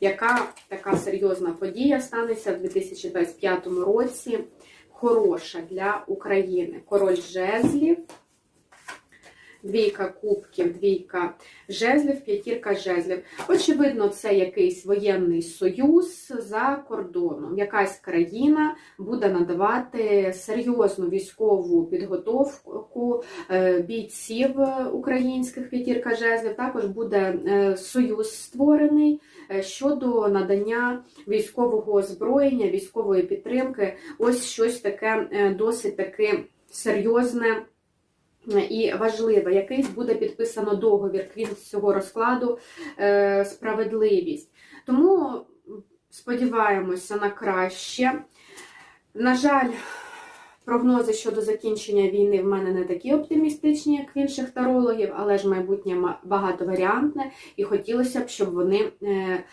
яка така серйозна подія станеться в 2025 році. Хороша для України. Король жезлів, двійка кубків, двійка жезлів, п'ятірка жезлів. Очевидно, це якийсь воєнний союз за кордоном. Якась країна буде надавати серйозну військову підготовку е, бійців українських п'ятірка жезлів. Також буде е, союз створений е, щодо надання військового озброєння, військової підтримки. Ось щось таке досить таки серйозне. І важливе, якийсь буде підписано договір крім цього розкладу е, справедливість. Тому сподіваємося на краще. На жаль, прогнози щодо закінчення війни в мене не такі оптимістичні, як в інших тарологів, але ж майбутнє ма- багатоваріантне, і хотілося б, щоб вони е,